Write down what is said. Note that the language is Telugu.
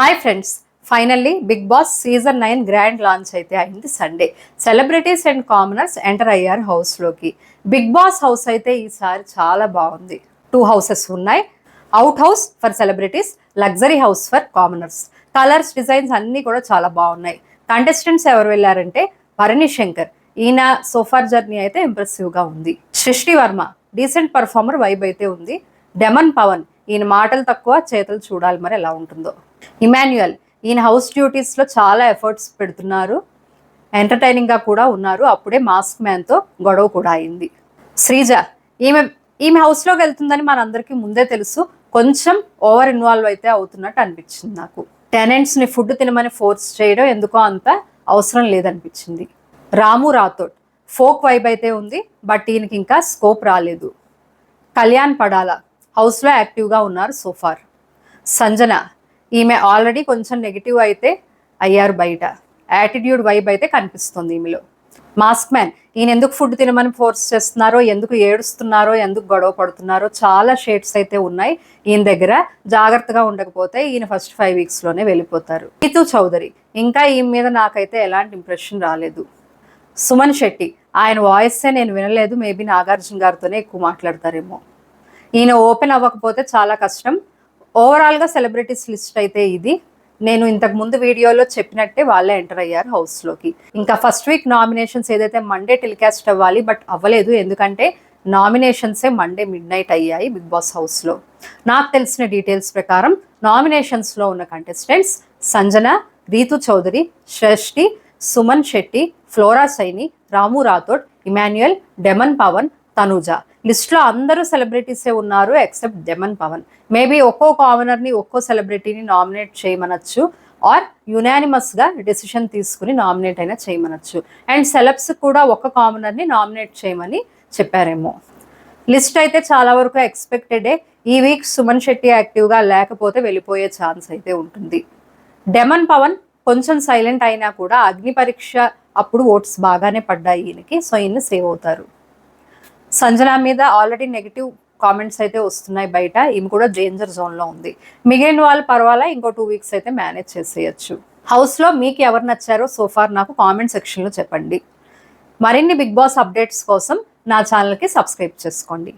Hi friends finally Bigg Boss season nine grand launch అయితే అయింది Sunday celebrities and commoners enter అయ్యారు హౌస్లోకి బిగ్ బాస్ హౌస్ అయితే ఈసారి చాలా బాగుంది. టూ హౌసెస్ ఉన్నాయి. Out house for celebrities luxury house for commoners colours designs అన్నీ కూడా చాలా బాగున్నాయి. కంటెస్టెంట్స్ ఎవరు వెళ్ళారంటే భరణి శంకర్ ఈయన సోఫార్ జర్నీ అయితే ఇంప్రెసివ్గా ఉంది. సృష్టి వర్మ డీసెంట్ పర్ఫార్మర్ వైబ్ అయితే ఉంది. డెమన్ పవన్ ఈయన మాటలు తక్కువ చేతులు చూడాలి మరి ఎలా ఉంటుందో. ఇమాన్యుయల్. ఈయన హౌస్ డ్యూటీస్లో చాలా ఎఫర్ట్స్ పెడుతున్నారు. ఎంటర్టైనింగ్గా కూడా ఉన్నారు. అప్పుడే మాస్క్ మ్యాన్తో గొడవ కూడా అయింది. శ్రీజ ఈమె ఈమె హౌస్లోకి వెళ్తుందని మనందరికీ ముందే తెలుసు. కొంచెం ఓవర్ ఇన్వాల్వ్ అయితే అవుతున్నట్టు అనిపించింది నాకు. టెనెంట్స్ని ఫుడ్ తినమని ఫోర్స్ చేయడం ఎందుకో అంత అవసరం లేదనిపించింది. రాము రాథోడ్ ఫోక్ వైబ్ అయితే ఉంది బట్ ఈయనకి ఇంకా స్కోప్ రాలేదు. కళ్యాణ్ పడాల హౌస్లో యాక్టివ్గా ఉన్నారు సోఫార్ సంజన ఈమె ఆల్రెడీ కొంచెం నెగిటివ్ అయితే అయ్యారు బయట. యాటిట్యూడ్ వైబ్ అయితే కనిపిస్తుంది ఈమెలో. మాస్క్ మ్యాన్ ఈయన ఎందుకు ఫుడ్ తినమని ఫోర్స్ చేస్తున్నారో ఎందుకు ఏడుస్తున్నారో ఎందుకు గొడవ పడుతున్నారో చాలా షేడ్స్ అయితే ఉన్నాయి. ఈయన దగ్గర జాగ్రత్తగా ఉండకపోతే ఈయన ఫస్ట్ ఫైవ్ వీక్స్లోనే వెళ్ళిపోతారు. రీతు చౌదరి ఇంకా ఈ మీద నాకైతే ఎలాంటి ఇంప్రెషన్ రాలేదు. సుమన్ శెట్టి ఆయన వాయిస్సే నేను వినలేదు మేబీ నాగార్జున గారితోనే ఎక్కువ మాట్లాడతారేమో. ఈయన ఓపెన్ అవ్వకపోతే చాలా కష్టం. ఓవరాల్గా సెలబ్రిటీస్ లిస్ట్ అయితే ఇది. నేను ఇంతకు ముందు వీడియోలో చెప్పినట్టే వాళ్ళే ఎంటర్ అయ్యారు హౌస్లోకి ఇంకా ఫస్ట్ వీక్ నామినేషన్స్ ఏదైతే మండే టెలికాస్ట్ అవ్వాలి బట్ అవ్వలేదు. ఎందుకంటే నామినేషన్సే మండే మిడ్ నైట్ అయ్యాయి బిగ్ బాస్ హౌస్లో నాకు తెలిసిన డీటెయిల్స్ ప్రకారం నామినేషన్స్లో ఉన్న contestants Sanjana Ritu Chaudhary Shashti Suman Shetty Flora Saini Ramu Rathod Emmanuel Demon Pavan Tanuja. లిస్ట్లో అందరూ సెలబ్రిటీసే ఉన్నారు ఎక్సెప్ట్ డెమన్ పవన్ మేబీ ఒక్కో కామనర్ని ఒక్కో సెలబ్రిటీని నామినేట్ చేయమనొచ్చు ఆర్ యునానిమస్గా డెసిషన్ తీసుకుని నామినేట్ అయినా చేయమనొచ్చు. అండ్ సెలబ్స్ కూడా ఒక్క కామనర్ని నామినేట్ చేయమని చెప్పారేమో. లిస్ట్ అయితే చాలా వరకు ఎక్స్పెక్టెడే ఈ వీక్ సుమన్ శెట్టి యాక్టివ్గా లేకపోతే వెళ్ళిపోయే ఛాన్స్ అయితే ఉంటుంది. డెమన్ పవన్ కొంచెం సైలెంట్ అయినా కూడా అగ్ని పరీక్ష అప్పుడు ఓట్స్ బాగానే పడ్డాయి ఈయనకి. సో ఈయన సేవ్ అవుతారు. సంజన మీద ఆల్రెడీ నెగిటివ్ కామెంట్స్ అయితే వస్తున్నాయి బయట. ఈమె కూడా డేంజర్ జోన్లో ఉంది. మిగిలిన వాళ్ళు పర్వాలా ఇంకో టూ వీక్స్ అయితే మేనేజ్ చేసేయచ్చు. హౌస్లో మీకు ఎవరు నచ్చారో సోఫార్ నాకు కామెంట్ సెక్షన్లో చెప్పండి. మరిన్ని బిగ్ బాస్ అప్డేట్స్ కోసం నా ఛానల్కి సబ్స్క్రైబ్ చేసుకోండి.